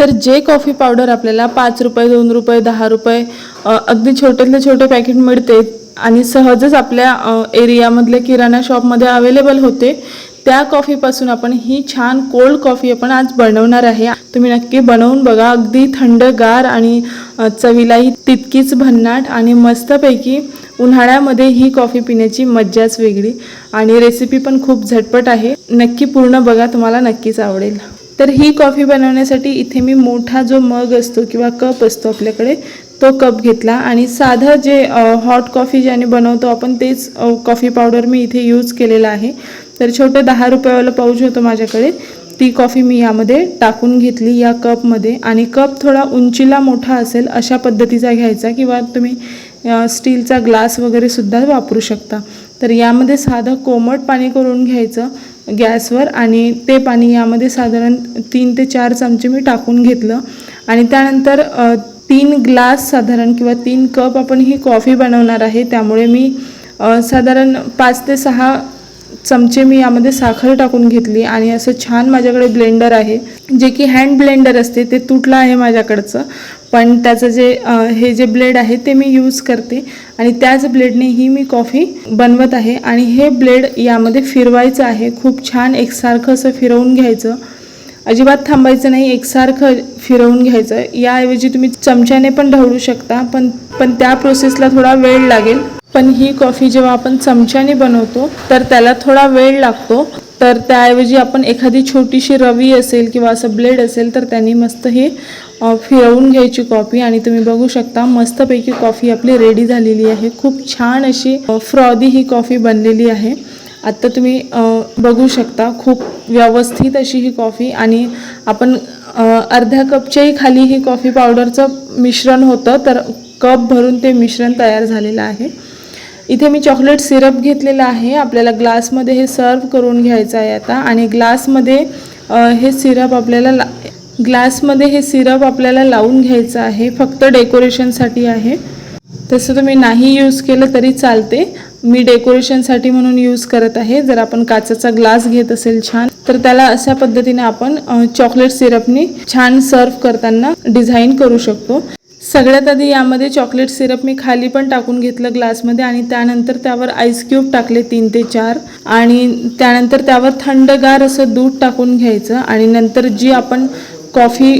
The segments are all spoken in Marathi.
तर जे कॉफी पावडर आपल्याला पाच रुपये दोन रुपये दहा रुपये अगदी छोट्यातले छोटे पॅकेट मिळते आणि सहजच आपल्या एरियामधल्या किराणा शॉपमध्ये अवेलेबल होते त्या कॉफीपासून आपण ही छान कोल्ड कॉफी आपण आज बनवणार आहे. तुम्ही नक्की बनवून बघा अगदी थंडगार आणि चवीलाही तितकीच भन्नाट आणि मस्तपैकी उन्हाळ्यामध्ये ही कॉफी पिण्याची मज्जाच वेगळी आणि रेसिपी पण खूप झटपट आहे. नक्की पूर्ण बघा तुम्हाला नक्कीच आवडेल. तर ही कॉफी बनवण्यासाठी इथे मी मोठा जो मग असतो किंवा कप असतो आपल्याकडे तो कप घेतला. आणि साधं जे हॉट कॉफी ज्याने बनवतो आपण तेच कॉफी पावडर मी इथे यूज केलेलं आहे. तर छोटं दहा रुपयावालं पाऊच होतं माझ्याकडे. ती कॉफी मी यामध्ये टाकून घेतली या कपमध्ये. आणि कप थोडा उंचीला मोठा असेल अशा पद्धतीचा घ्यायचा किंवा तुम्ही स्टीलचा ग्लास वगैरे सुद्धा वापरू शकता. तर यामध्ये साधं कोमट पाणी करून घ्यायचं गॅसवर आणि ते पाणी यामध्ये साधारण तीन ते चार चमचे मी टाकून घेतलं. आणि त्यानंतर तीन ग्लास साधारण किंवा तीन कप आपण ही कॉफी बनवणार आहे. त्यामुळे मी साधारण पाच ते सहा चमचे मी यामध्ये साखर टाकून घेतली आणि असं छान माझ्याकडे ब्लेंडर आहे. जे की हँड ब्लेंडर असते ते तुटलं आहे माझ्याकडचं. पण त्याचं जे हे जे ब्लेड आहे ते मी यूज करते. आणि त्याच ब्लेडने ही मी कॉफी बनवत आहे. आणि हे ब्लेड यामध्ये फिरवायचं आहे. खूप छान एकसारखं असं फिरवून घ्यायचं. अजिबात थांबायचं नाही एकसारखं फिरवून घ्यायचं. याऐवजी तुम्ही चमच्याने पण ढवळू शकता. पण पण त्या प्रोसेसला थोडा वेळ लागेल. पण ही कॉफी जेव्हा आपण चमच्याने बनवतो तर त्याला थोडा वेळ लागतो. तर त्याऐवजी आपण एखादी छोटीशी रवी असेल किंवा असं ब्लेड असेल तर त्यांनी मस्त हे फिरवून घ्यायची कॉफी. आणि तुम्ही बघू शकता मस्तपैकी कॉफी आपली रेडी झालेली आहे. खूप छान अशी फ्रॉदी ही कॉफी बनलेली आहे. आत्ता तुम्ही बघू शकता खूप व्यवस्थित अशी ही कॉफी. आणि आपण अर्ध्या कपच्याही खाली ही कॉफी पावडरचं मिश्रण होतं तर कप भरून ते मिश्रण तयार झालेलं आहे. इथे मी चॉकलेट सिरप घेतलेला आहे. आपल्याला ग्लासमध्ये हे सर्व करून घ्यायचं आहे आता. आणि ग्लासमध्ये हे सिरप आपल्याला ला ग्लासमध्ये हे सिरप आपल्याला लावून घ्यायचं आहे. फक्त डेकोरेशनसाठी आहे. तसं तुम्ही नाही यूज केलं तरी चालते. मी डेकोरेशनसाठी म्हणून यूज करत आहे. जर आपण काचेचा ग्लास घेत असेल छान तर त्याला अशा पद्धतीने आपण चॉकलेट सिरपनी छान सर्व करताना डिझाईन करू शकतो. सगळ्यात आधी यामध्ये चॉकलेट सिरप मी खाली पण टाकून घेतलं ग्लासमध्ये आणि त्यानंतर त्यावर आईस क्यूब टाकले तीन ते चार. आणि त्यानंतर त्यावर थंडगार असं दूध टाकून घ्यायचं आणि नंतर जी आपण कॉफी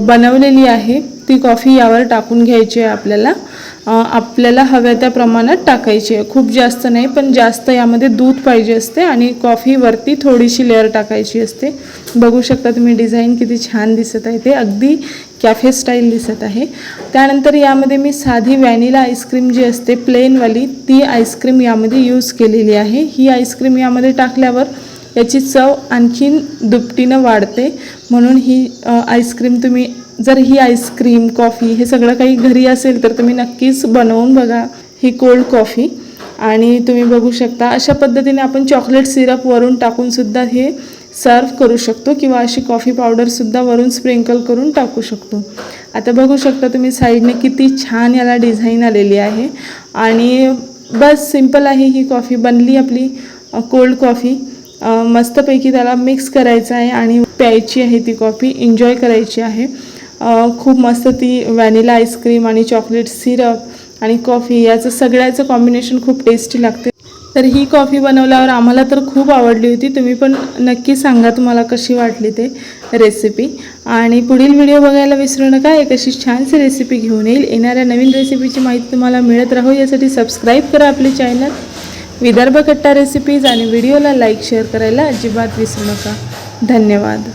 बनवलेली आहे ती कॉफी यावर टाकून घ्यायची आहे आपल्याला. आपल्याला हव्या त्या प्रमाणात टाकायची आहे. खूप जास्त नाही पण जास्त यामध्ये दूध पाहिजे असते आणि कॉफीवरती थोडीशी लेअर टाकायची असते. बघू शकता तुम्ही डिझाईन किती छान दिसत आहे. ते अगदी कॅफे स्टाईल दिसत आहे. त्यानंतर यामध्ये मी साधी व्हॅनिला आईस्क्रीम जी असते प्लेनवाली ती आईस्क्रीम यामध्ये यूज केलेली आहे. ही आईस्क्रीम यामध्ये टाकल्यावर याची चव आणखीन दुपटीनं वाढते. म्हणून ही आईस्क्रीम तुम्ही जर ही आईस्क्रीम कॉफी हे सगळं काही घरी असेल तर तुम्ही नक्कीच बनवून बघा ही कोल्ड कॉफी आणि तुम्ही बघू शकता अशा पद्धतीने आपण चॉकलेट सिरप वरून हे सर्व करू शकतो किंवा अशी कॉफी पावडरसुद्धा वरून स्प्रिंकल करून टाकू शकतो. आता बघू शकता तुम्ही साईडने किती छान याला डिझाईन आलेली आहे. आणि बस सिंपल आहे ही कॉफी बनली आपली कोल्ड कॉफी. मस्तपैकी त्याला मिक्स करायचं आहे आणि प्यायची आहे ती कॉफी एन्जॉय करायची आहे. खूप मस्त ती व्हॅनिला आईस्क्रीम आणि चॉकलेट सिरप आणि कॉफी याचं सगळ्याचं कॉम्बिनेशन खूप टेस्टी लागते. तर ही कॉफी बनवल्यावर आम्हाला तर खूप आवडली होती. तुम्ही पण नक्की सांगा तुम्हाला कशी वाटली ते रेसिपी आणि पुढील व्हिडिओ बघायला विसरू नका. एक अशी छानशी रेसिपी घेऊन येईल. येणाऱ्या नवीन रेसिपीची माहिती तुम्हाला मिळत राहू. यासाठी सबस्क्राईब करा आपले चॅनल विदर्भ कट्टा रेसिपीज आणि व्हिडिओला लाईक शेअर करायला अजिबात विसरू नका. धन्यवाद.